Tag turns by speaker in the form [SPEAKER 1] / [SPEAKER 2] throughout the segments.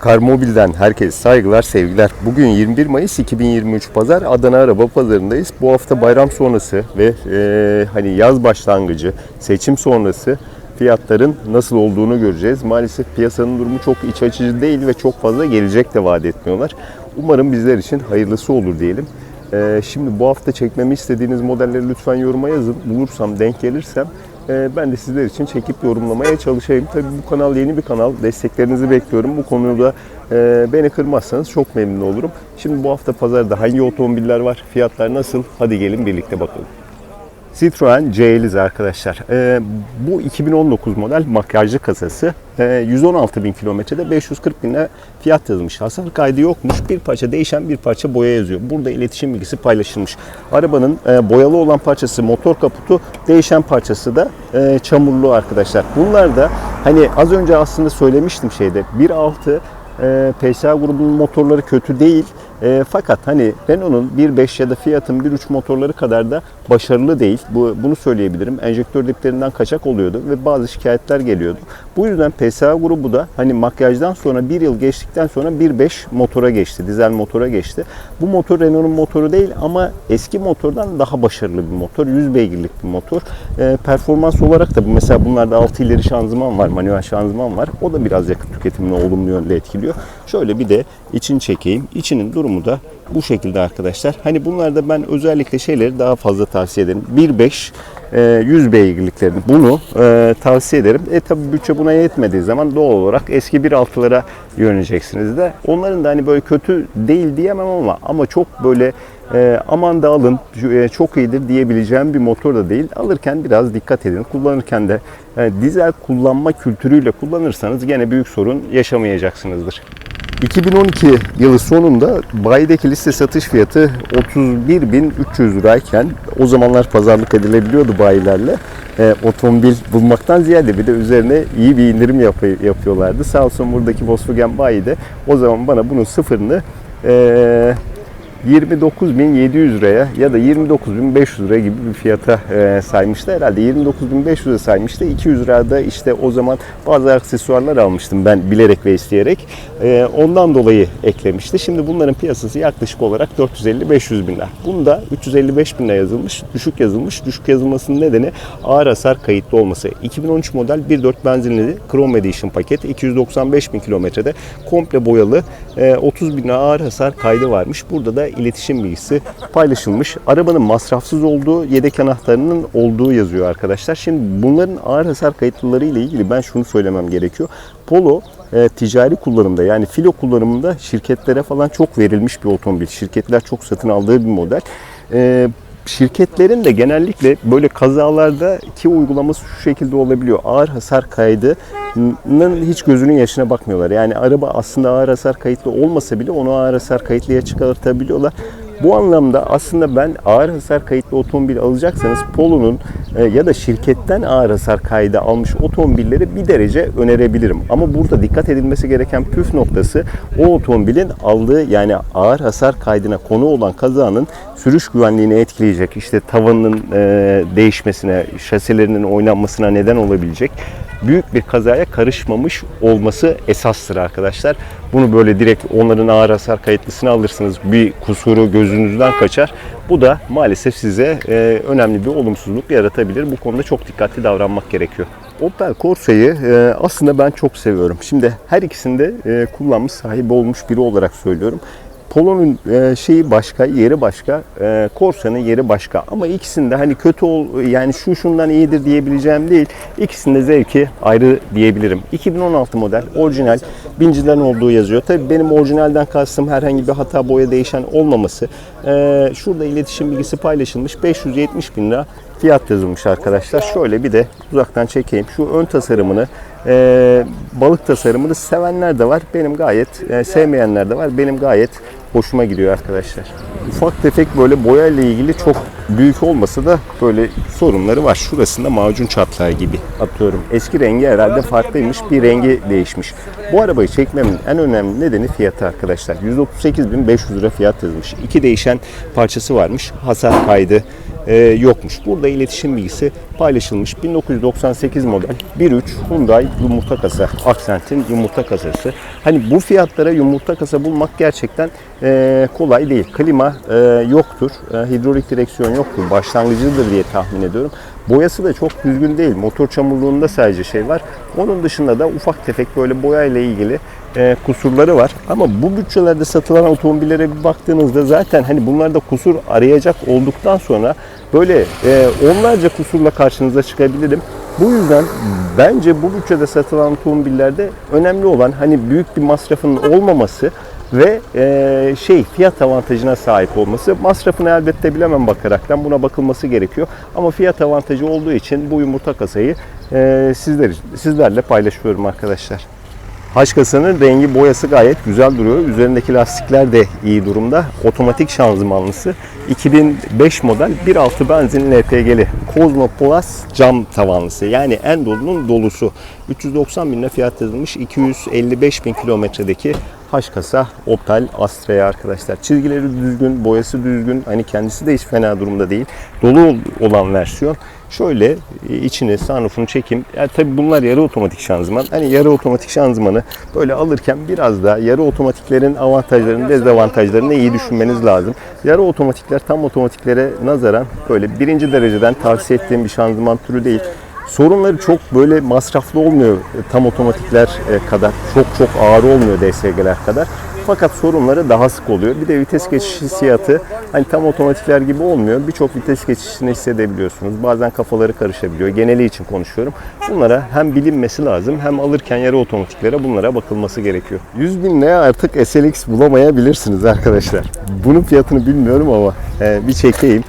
[SPEAKER 1] Karmobil'den herkese saygılar, sevgiler. Bugün 21 Mayıs 2023 Pazar Adana Araba Pazarındayız. Bu hafta bayram sonrası ve e, hani yaz başlangıcı, seçim sonrası fiyatların nasıl olduğunu göreceğiz. Maalesef piyasanın durumu çok iç açıcı değil ve çok fazla gelecek de vaat etmiyorlar. Umarım bizler için hayırlısı olur diyelim. E, şimdi bu hafta çekmemi istediğiniz modelleri lütfen yoruma yazın. Bulursam, denk gelirsem ben de sizler için çekip yorumlamaya çalışayım. Tabii bu kanal yeni bir kanal. Desteklerinizi bekliyorum. Bu konuda e, beni kırmazsanız çok memnun olurum. Şimdi bu hafta pazarda hangi otomobiller var? Fiyatlar nasıl? Hadi gelin birlikte bakalım. Citroen C50 arkadaşlar. Ee, bu 2019 model makyajlı kasası. Ee, 116 bin kilometrede 540 bine fiyat yazılmış. Hasar kaydı yokmuş. Bir parça değişen bir parça boya yazıyor. Burada iletişim bilgisi paylaşılmış. Arabanın e, boyalı olan parçası motor kaputu, değişen parçası da e, çamurlu arkadaşlar. Bunlar da hani az önce aslında söylemiştim şeyde 1.6 e, PSA grubunun motorları kötü değil. E, fakat hani Renault'un 1.5 ya da Fiat'ın 1.3 motorları kadar da başarılı değil. Bu, bunu söyleyebilirim. Enjektör diplerinden kaçak oluyordu ve bazı şikayetler geliyordu. Bu yüzden PSA grubu da hani makyajdan sonra bir yıl geçtikten sonra 1.5 motora geçti. Dizel motora geçti. Bu motor Renault'un motoru değil ama eski motordan daha başarılı bir motor. 100 beygirlik bir motor. E, performans olarak da bu mesela bunlarda 6 ileri şanzıman var, manuel şanzıman var. O da biraz yakıt tüketimini olumlu yönde etkiliyor. Şöyle bir de için çekeyim. İçinin durumu da bu şekilde arkadaşlar. Hani bunlarda ben özellikle şeyleri daha fazla tavsiye ederim. 1.5 e, 100 beygirliklerini bunu e, tavsiye ederim. E tabi bütçe buna yetmediği zaman doğal olarak eski 1.6'lara yöneleceksiniz de. Onların da hani böyle kötü değil diyemem ama ama çok böyle e, aman da alın e, çok iyidir diyebileceğim bir motor da değil. Alırken biraz dikkat edin. Kullanırken de e, dizel kullanma kültürüyle kullanırsanız gene büyük sorun yaşamayacaksınızdır. 2012 yılı sonunda bayideki liste satış fiyatı 31.300 lirayken o zamanlar pazarlık edilebiliyordu bayilerle. E, otomobil bulmaktan ziyade bir de üzerine iyi bir indirim yap- yapıyorlardı. Sağ olsun buradaki Volkswagen bayi de o zaman bana bunun sıfırını e, 29.700 liraya ya da 29.500 liraya gibi bir fiyata e, saymıştı. Herhalde 29.500'e saymıştı. 200 lirada işte o zaman bazı aksesuarlar almıştım ben bilerek ve isteyerek. E, ondan dolayı eklemişti. Şimdi bunların piyasası yaklaşık olarak 450-500 bin lira. Bunda 355 bin lira yazılmış, düşük yazılmış. Düşük yazılmasının nedeni ağır hasar kayıtlı olması. 2013 model 1.4 benzinli Chrome Edition paket 295 bin kilometrede komple boyalı e, 30 bin lira ağır hasar kaydı varmış. Burada da iletişim bilgisi paylaşılmış. Arabanın masrafsız olduğu, yedek anahtarının olduğu yazıyor arkadaşlar. Şimdi bunların ağır hasar kayıtlıları ile ilgili ben şunu söylemem gerekiyor. Polo e, ticari kullanımda yani filo kullanımında şirketlere falan çok verilmiş bir otomobil. Şirketler çok satın aldığı bir model. E, şirketlerin de genellikle böyle kazalarda ki uygulaması şu şekilde olabiliyor. Ağır hasar kaydının hiç gözünün yaşına bakmıyorlar. Yani araba aslında ağır hasar kayıtlı olmasa bile onu ağır hasar kayıtlıya çıkartabiliyorlar. Bu anlamda aslında ben ağır hasar kayıtlı otomobil alacaksanız Polo'nun e, ya da şirketten ağır hasar kaydı almış otomobilleri bir derece önerebilirim. Ama burada dikkat edilmesi gereken püf noktası o otomobilin aldığı yani ağır hasar kaydına konu olan kazanın sürüş güvenliğini etkileyecek, işte tavanının e, değişmesine, şasilerinin oynanmasına neden olabilecek büyük bir kazaya karışmamış olması esastır arkadaşlar. Bunu böyle direkt onların ağır hasar kayıtlısını alırsınız. Bir kusuru gözünüzden kaçar. Bu da maalesef size e, önemli bir olumsuzluk yaratabilir. Bu konuda çok dikkatli davranmak gerekiyor. Opel Corsa'yı e, aslında ben çok seviyorum. Şimdi her ikisinde e, kullanmış sahibi olmuş biri olarak söylüyorum. Polo'nun e, şeyi başka, yeri başka, e, Corsa'nın yeri başka. Ama ikisinde hani kötü ol, yani şu şundan iyidir diyebileceğim değil. İkisinde zevki ayrı diyebilirim. 2016 model, orijinal, bincilerin olduğu yazıyor. Tabii benim orijinalden kastım herhangi bir hata boya değişen olmaması. E, şurada iletişim bilgisi paylaşılmış. 570 bin lira fiyat yazılmış arkadaşlar. Şöyle bir de uzaktan çekeyim. Şu ön tasarımını, e, balık tasarımını sevenler de var. Benim gayet, e, sevmeyenler de var. Benim gayet hoşuma gidiyor arkadaşlar. Ufak tefek böyle boya ile ilgili çok büyük olmasa da böyle sorunları var. Şurasında macun çatlağı gibi atıyorum. Eski rengi herhalde farklıymış. Bir rengi değişmiş. Bu arabayı çekmemin en önemli nedeni fiyatı arkadaşlar. 138.500 lira fiyat yazmış. İki değişen parçası varmış. Hasar kaydı, e, yokmuş. Burada iletişim bilgisi paylaşılmış. 1998 model 1.3 Hyundai yumurta kasa. Accent'in yumurta kasası. Hani bu fiyatlara yumurta kasa bulmak gerçekten e, kolay değil. Klima e, yoktur. E, hidrolik direksiyon yoktur. Başlangıcıdır diye tahmin ediyorum. Boyası da çok düzgün değil. Motor çamurluğunda sadece şey var. Onun dışında da ufak tefek böyle boya ile ilgili e, kusurları var. Ama bu bütçelerde satılan otomobillere bir baktığınızda zaten hani bunlarda kusur arayacak olduktan sonra böyle e, onlarca kusurla karşınıza çıkabilirim. Bu yüzden bence bu bütçede satılan otomobillerde önemli olan hani büyük bir masrafın olmaması ve e, şey fiyat avantajına sahip olması. Masrafını elbette bilemem bakaraktan buna bakılması gerekiyor. Ama fiyat avantajı olduğu için bu yumurta kasayı e, sizler sizlerle paylaşıyorum arkadaşlar. Haç kasanın rengi boyası gayet güzel duruyor. Üzerindeki lastikler de iyi durumda. Otomatik şanzımanlısı. 2005 model 1.6 benzin LPG'li Cosmo Plus cam tavanlısı. Yani en dolunun dolusu. 390 bin lira fiyat yazılmış. 255 bin kilometredeki Haş kasa Opel Astra'ya arkadaşlar. Çizgileri düzgün, boyası düzgün. Hani kendisi de hiç fena durumda değil. Dolu olan versiyon. Şöyle e, içini, sunroofunu çekeyim. Yani tabii bunlar yarı otomatik şanzıman. Hani yarı otomatik şanzımanı böyle alırken biraz daha yarı otomatiklerin avantajlarını, dezavantajlarını iyi düşünmeniz lazım. Yarı otomatikler tam otomatiklere nazaran böyle birinci dereceden tavsiye ettiğim bir şanzıman türü değil. Sorunları çok böyle masraflı olmuyor e, tam otomatikler e, kadar. Çok çok ağır olmuyor DSG'ler kadar. Fakat sorunları daha sık oluyor. Bir de vites geçiş hissiyatı hani tam otomatikler gibi olmuyor. Birçok vites geçişini hissedebiliyorsunuz. Bazen kafaları karışabiliyor. Geneli için konuşuyorum. Bunlara hem bilinmesi lazım hem alırken yarı otomatiklere bunlara bakılması gerekiyor. 100 bin liraya artık SLX bulamayabilirsiniz arkadaşlar. Bunun fiyatını bilmiyorum ama e, bir çekeyim.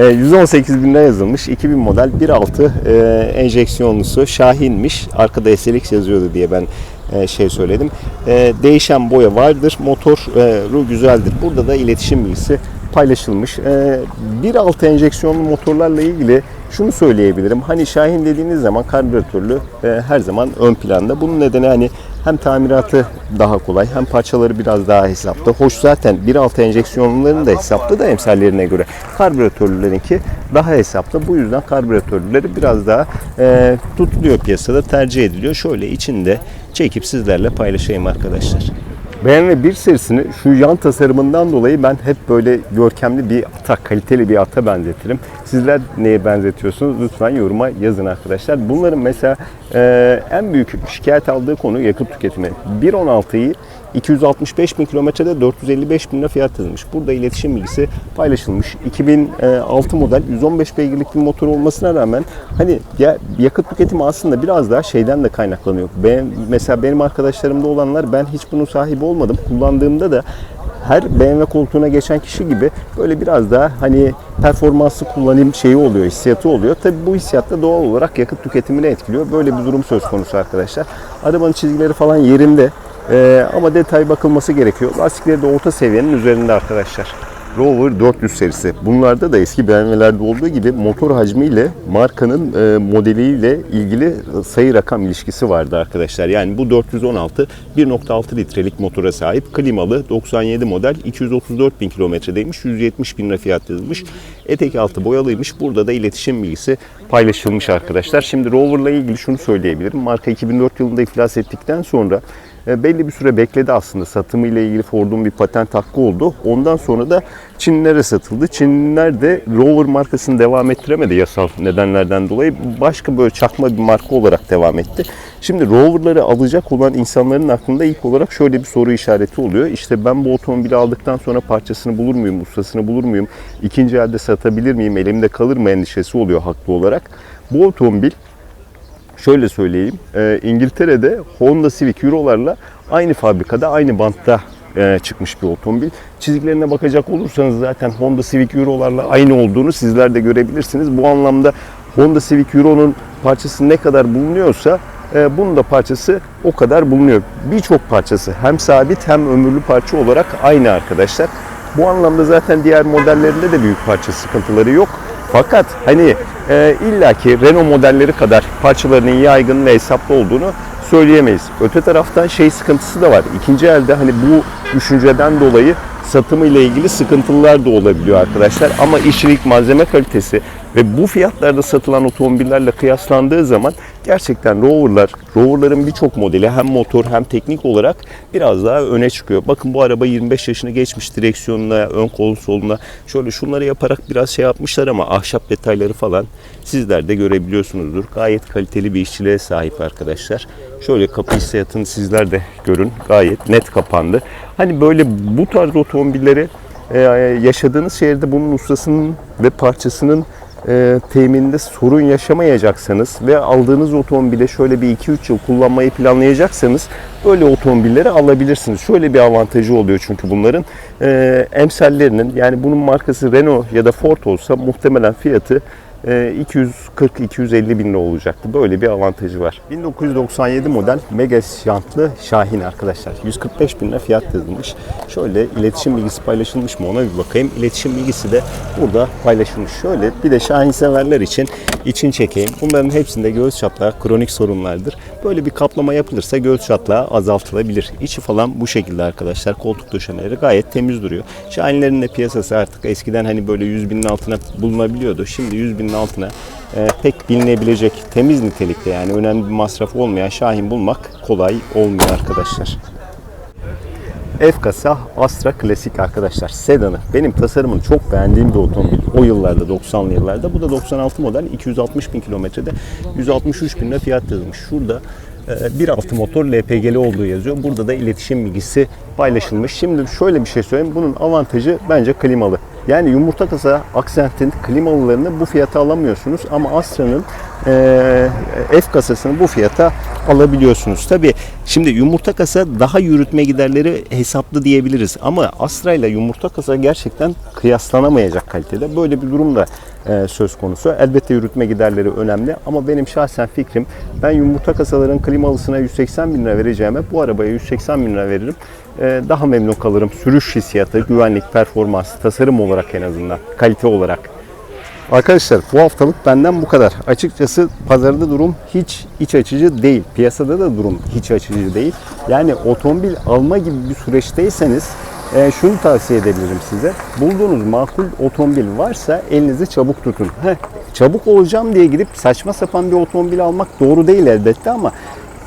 [SPEAKER 1] E, 118 bin lira yazılmış. 2000 model 1.6 e, enjeksiyonlusu Şahin'miş. Arkada SLX yazıyordu diye ben e, şey söyledim. E, değişen boya vardır. Motoru güzeldir. Burada da iletişim bilgisi paylaşılmış. E, 1.6 enjeksiyonlu motorlarla ilgili şunu söyleyebilirim. Hani Şahin dediğiniz zaman karbüratörlü e, her zaman ön planda. Bunun nedeni hani hem tamiratı daha kolay hem parçaları biraz daha hesaplı. Hoş zaten 1.6 enjeksiyonluların da hesaplı da emsallerine göre. Karbüratörlülerinki daha hesaplı. Bu yüzden karbüratörlüleri biraz daha e, tutuluyor piyasada tercih ediliyor. Şöyle içinde çekip sizlerle paylaşayım arkadaşlar. BMW 1 serisini şu yan tasarımından dolayı ben hep böyle görkemli bir ata, kaliteli bir ata benzetirim. Sizler neye benzetiyorsunuz? Lütfen yoruma yazın arkadaşlar. Bunların mesela e, en büyük şikayet aldığı konu yakıt tüketimi. 1.16'yı 265 bin kilometrede 455 bin fiyat yazılmış. Burada iletişim bilgisi paylaşılmış. 2006 model 115 beygirlik bir motor olmasına rağmen hani ya, yakıt tüketimi aslında biraz daha şeyden de kaynaklanıyor. Ben, mesela benim arkadaşlarımda olanlar ben hiç bunun sahibi olmadım. Kullandığımda da her BMW koltuğuna geçen kişi gibi böyle biraz daha hani performanslı kullanım şeyi oluyor, hissiyatı oluyor. Tabi bu hissiyat da doğal olarak yakıt tüketimini etkiliyor. Böyle bir durum söz konusu arkadaşlar. Arabanın çizgileri falan yerinde. Ee, ama detay bakılması gerekiyor. Lastikleri de orta seviyenin üzerinde arkadaşlar. Rover 400 serisi. Bunlarda da eski BMW'lerde olduğu gibi motor hacmiyle markanın e, modeliyle ilgili sayı rakam ilişkisi vardı arkadaşlar. Yani bu 416 1.6 litrelik motora sahip klimalı 97 model 234 bin kilometredeymiş 170 bin lira fiyat yazılmış. Etek altı boyalıymış. Burada da iletişim bilgisi paylaşılmış arkadaşlar. Şimdi Rover'la ilgili şunu söyleyebilirim. Marka 2004 yılında iflas ettikten sonra e, belli bir süre bekledi aslında. Satımı ile ilgili Ford'un bir patent hakkı oldu. Ondan sonra da Çinlilere satıldı. Çinliler de Rover markasını devam ettiremedi yasal nedenlerden dolayı. Başka böyle çakma bir marka olarak devam etti. Şimdi Rover'ları alacak olan insanların aklında ilk olarak şöyle bir soru işareti oluyor. İşte ben bu otomobili aldıktan sonra parçasını bulur muyum, ustasını bulur muyum, ikinci elde satabilir miyim, elimde kalır mı endişesi oluyor haklı olarak. Bu otomobil şöyle söyleyeyim. E, İngiltere'de Honda Civic Euro'larla aynı fabrikada, aynı bantta e, çıkmış bir otomobil. Çizgilerine bakacak olursanız zaten Honda Civic Euro'larla aynı olduğunu sizler de görebilirsiniz. Bu anlamda Honda Civic Euro'nun parçası ne kadar bulunuyorsa e, bunun da parçası o kadar bulunuyor. Birçok parçası hem sabit hem ömürlü parça olarak aynı arkadaşlar. Bu anlamda zaten diğer modellerinde de büyük parça sıkıntıları yok. Fakat hani e, illaki Renault modelleri kadar parçalarının yaygın ve hesaplı olduğunu söyleyemeyiz. Öte taraftan şey sıkıntısı da var. İkinci elde hani bu düşünceden dolayı satımı ile ilgili sıkıntılar da olabiliyor arkadaşlar. Ama işçilik malzeme kalitesi ve bu fiyatlarda satılan otomobillerle kıyaslandığı zaman gerçekten Rover'lar, Rover'ların birçok modeli hem motor hem teknik olarak biraz daha öne çıkıyor. Bakın bu araba 25 yaşını geçmiş direksiyonuna, ön konsoluna şöyle şunları yaparak biraz şey yapmışlar ama ahşap detayları falan sizler de görebiliyorsunuzdur. Gayet kaliteli bir işçiliğe sahip arkadaşlar. Şöyle kapı hissiyatını sizler de görün. Gayet net kapandı. Hani böyle bu tarz otomobilleri e, yaşadığınız şehirde bunun ustasının ve parçasının e, temininde sorun yaşamayacaksanız ve aldığınız otomobile şöyle bir 2-3 yıl kullanmayı planlayacaksanız böyle otomobilleri alabilirsiniz. Şöyle bir avantajı oluyor çünkü bunların e, emsallerinin yani bunun markası Renault ya da Ford olsa muhtemelen fiyatı 240-250 bin lira olacaktı. Böyle bir avantajı var. 1997 model Mega jantlı Şahin arkadaşlar. 145 bin lira fiyat yazılmış. Şöyle iletişim bilgisi paylaşılmış mı ona bir bakayım. İletişim bilgisi de burada paylaşılmış. Şöyle bir de Şahin severler için için çekeyim. Bunların hepsinde göğüs çatlağı kronik sorunlardır. Böyle bir kaplama yapılırsa göğüs çatlağı azaltılabilir. İçi falan bu şekilde arkadaşlar. Koltuk döşemeleri gayet temiz duruyor. Şahinlerin de piyasası artık eskiden hani böyle 100 binin altına bulunabiliyordu. Şimdi 100 binin altına e, pek bilinebilecek temiz nitelikte yani önemli bir masraf olmayan Şahin bulmak kolay olmuyor arkadaşlar. F kasa Astra Klasik arkadaşlar. Sedanı. Benim tasarımını çok beğendiğim bir otomobil. O yıllarda 90'lı yıllarda. Bu da 96 model 260 bin kilometrede 163 bin fiyat yazılmış. Şurada e, 1.6 motor LPG'li olduğu yazıyor. Burada da iletişim bilgisi paylaşılmış. Şimdi şöyle bir şey söyleyeyim. Bunun avantajı bence klimalı. Yani yumurta kasa Accent'in klimalılarını bu fiyata alamıyorsunuz ama Astra'nın e, F kasasını bu fiyata alabiliyorsunuz. Tabi şimdi yumurta kasa daha yürütme giderleri hesaplı diyebiliriz ama Astra ile yumurta kasa gerçekten kıyaslanamayacak kalitede. Böyle bir durum da e, söz konusu. Elbette yürütme giderleri önemli ama benim şahsen fikrim ben yumurta kasaların klimalısına 180 bin lira vereceğime bu arabaya 180 bin lira veririm. E, daha memnun kalırım. Sürüş hissiyatı, güvenlik, performans, tasarım olarak en azından, kalite olarak. Arkadaşlar bu haftalık benden bu kadar. Açıkçası pazarda durum hiç iç açıcı değil. Piyasada da durum hiç açıcı değil. Yani otomobil alma gibi bir süreçteyseniz e, şunu tavsiye edebilirim size. Bulduğunuz makul otomobil varsa elinizi çabuk tutun. Heh, çabuk olacağım diye gidip saçma sapan bir otomobil almak doğru değil elbette ama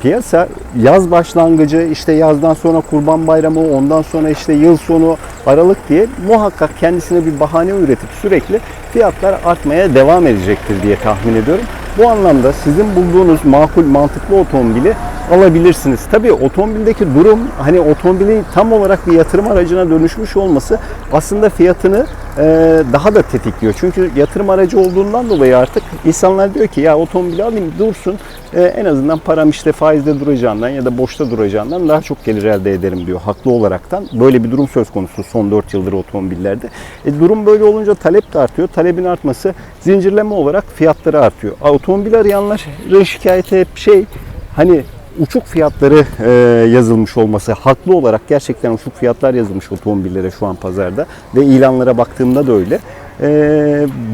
[SPEAKER 1] piyasa yaz başlangıcı işte yazdan sonra kurban bayramı ondan sonra işte yıl sonu aralık diye muhakkak kendisine bir bahane üretip sürekli fiyatlar artmaya devam edecektir diye tahmin ediyorum. Bu anlamda sizin bulduğunuz makul mantıklı otomobili alabilirsiniz. Tabii otomobildeki durum hani otomobilin tam olarak bir yatırım aracına dönüşmüş olması aslında fiyatını e, daha da tetikliyor. Çünkü yatırım aracı olduğundan dolayı artık insanlar diyor ki ya otomobili alayım dursun e, en azından param işte faizde duracağından ya da boşta duracağından daha çok gelir elde ederim diyor haklı olaraktan. Böyle bir durum söz konusu son 4 yıldır otomobillerde. E, durum böyle olunca talep de artıyor. Talebin artması zincirleme olarak fiyatları artıyor. Otomobil arayanların şikayeti hep şey hani uçuk fiyatları e, yazılmış olması haklı olarak gerçekten uçuk fiyatlar yazılmış otomobillere şu an pazarda ve ilanlara baktığımda da öyle. E,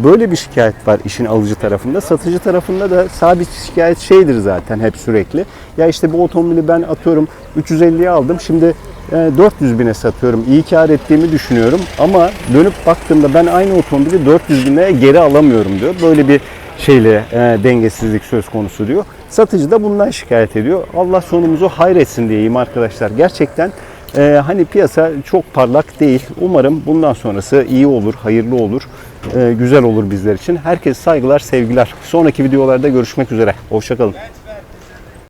[SPEAKER 1] böyle bir şikayet var işin alıcı tarafında. Satıcı tarafında da sabit şikayet şeydir zaten hep sürekli. Ya işte bu otomobili ben atıyorum 350'ye aldım. Şimdi e, 400 bine satıyorum. İyi kar ettiğimi düşünüyorum ama dönüp baktığımda ben aynı otomobili 400 bine geri alamıyorum diyor. Böyle bir şeyle e, dengesizlik söz konusu diyor. Satıcı da bundan şikayet ediyor. Allah sonumuzu hayretsin diyeyim arkadaşlar. Gerçekten e, hani piyasa çok parlak değil. Umarım bundan sonrası iyi olur, hayırlı olur, e, güzel olur bizler için. Herkes saygılar, sevgiler. Sonraki videolarda görüşmek üzere. Hoşçakalın.